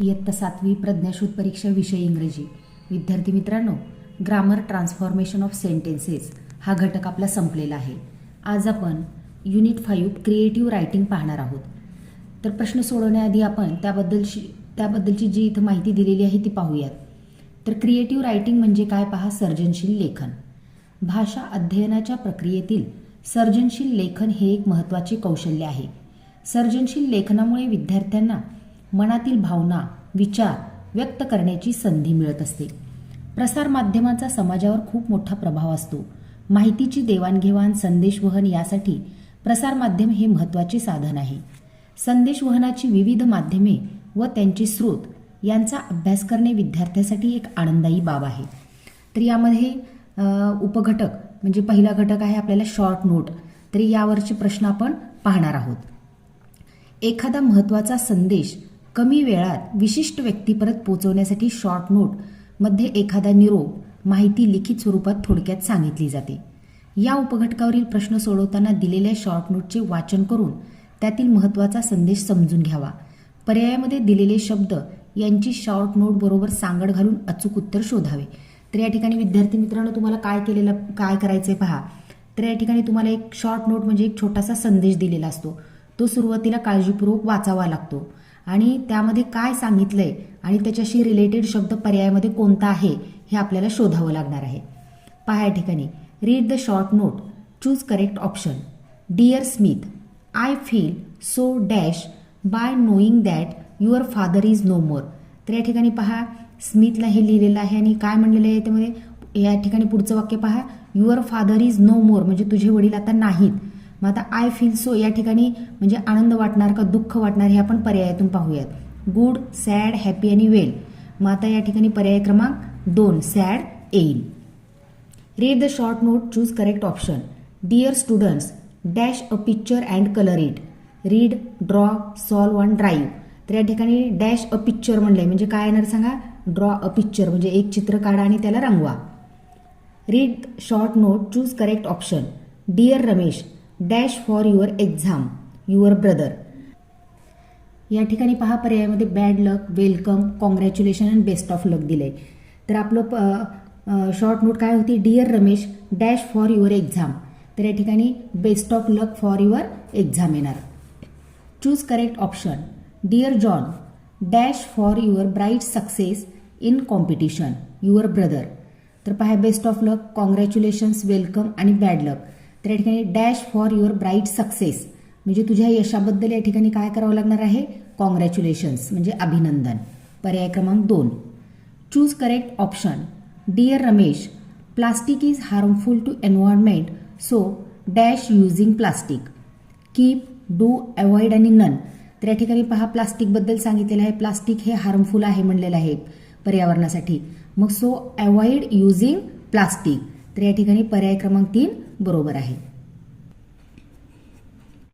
इयत्ता सातवी प्रज्ञाशोध परीक्षा विषय इंग्रजी. विद्यार्थी मित्रांनो ग्रामर ट्रान्सफॉर्मेशन ऑफ सेंटेन्सेस हा घटक आपला संपलेला आहे. आज आपण युनिट फाईव्ह क्रिएटिव्ह रायटिंग पाहणार आहोत. तर प्रश्न सोडवण्याआधी आपण त्याबद्दलची त्याबद्दलची जी इथं माहिती दिलेली आहे ती पाहूयात. तर क्रिएटिव्ह रायटिंग म्हणजे काय पहा? सर्जनशील लेखन. भाषा अध्ययनाच्या प्रक्रियेतील सर्जनशील लेखन हे एक महत्त्वाचे कौशल्य आहे. सर्जनशील लेखनामुळे विद्यार्थ्यांना मनातील भावना विचार व्यक्त करण्याची संधी मिळत असते. प्रसारमाध्यमाचा समाजावर खूप मोठा प्रभाव असतो. माहितीची देवाणघेवाण संदेशवहन यासाठी प्रसारमाध्यम हे महत्त्वाचे साधन आहे. संदेशवहनाची विविध माध्यमे व त्यांचे स्रोत यांचा अभ्यास करणे विद्यार्थ्यासाठी एक आनंदायी बाब आहे. तर यामध्ये उपघटक म्हणजे पहिला घटक आहे आपल्याला शॉर्ट नोट तरी यावरचे प्रश्न आपण पाहणार आहोत. एखादा महत्त्वाचा संदेश कमी वेळात विशिष्ट व्यक्तीपर्यंत पोहोचवण्यासाठी शॉर्ट नोटमध्ये एखादा निरोप माहिती लिखित स्वरूपात थोडक्यात सांगितली जाते. या उपघटकावरील प्रश्न सोडवताना दिलेल्या शॉर्ट नोटचे वाचन करून त्यातील महत्त्वाचा संदेश समजून घ्यावा. पर्यायामध्ये दिलेले शब्द यांची शॉर्ट नोट बरोबर सांगड घालून अचूक उत्तर शोधावे. तर या ठिकाणी विद्यार्थी मित्रांनो तुम्हाला काय केलेलं काय करायचं आहे पहा. तर या ठिकाणी तुम्हाला एक शॉर्ट नोट म्हणजे एक छोटासा संदेश दिलेला असतो. तो सुरुवातीला काळजीपूर्वक वाचावा लागतो. आणि त्यामध्ये काय सांगितलंय आणि त्याच्याशी रिलेटेड शब्द पर्यायामध्ये कोणता आहे हे आपल्याला शोधावं लागणार आहे. पहा या ठिकाणी. Read the short note choose correct option dear Smith I feel so dash by knowing that your father is no more तर या ठिकाणी पहा स्मिथला हे लिहिलेलं आहे आणि काय म्हणलेलं आहे त्यामध्ये या ठिकाणी पुढचं वाक्य पहा. Your father is no more म्हणजे तुझे वडील आता नाहीत. मग आता आय फील सो या ठिकाणी म्हणजे आनंद वाटणार का दुःख वाटणार हे आपण पर्यायातून पाहूयात. गुड सॅड हॅपी आणि वेल मग आता या ठिकाणी पर्याय क्रमांक दोन सॅड येईल. Read the short note choose correct option dear students dash a picture and colour it read draw solve and drive तर या ठिकाणी डॅश अ पिक्चर म्हणलंय. म्हणजे काय येणार सांगा? ड्रॉ अ पिक्चर म्हणजे एक चित्र काढा आणि त्याला रंगवा. Read short note choose correct option dear Ramesh dash for your exam your brother. या ठिकाणी पहा पर्यायामध्ये bad luck welcome congratulation and best of luck दिलंय. तर आपलं शॉर्ट नोट काय होती? Dear Ramesh dash for your exam. तर या ठिकाणी best of luck for your exam येणार. Choose correct option. Dear John dash for your bright success in competition your brother. तर पहा best of luck congratulations welcome आणि bad luck. तर या ठिकाणी dash for your bright success म्हणजे तुझ्या यशाबद्दल या ठिकाणी काय करावं लागणार आहे? कॉंग्रॅच्युलेशन्स म्हणजे अभिनंदन. पर्याय क्रमांक दोन. Choose correct option dear Ramesh plastic is harmful to environment so dash using plastic keep do avoid आणि नन तर या ठिकाणी पहा प्लास्टिकबद्दल सांगितलेलं आहे. प्लास्टिक हे हार्मफुल आहे म्हणलेलं आहे पर्यावरणासाठी. मग सो अवॉइड युझिंग प्लास्टिक तर या ठिकाणी पर्याय क्रमांक तीन बरोबर आहे.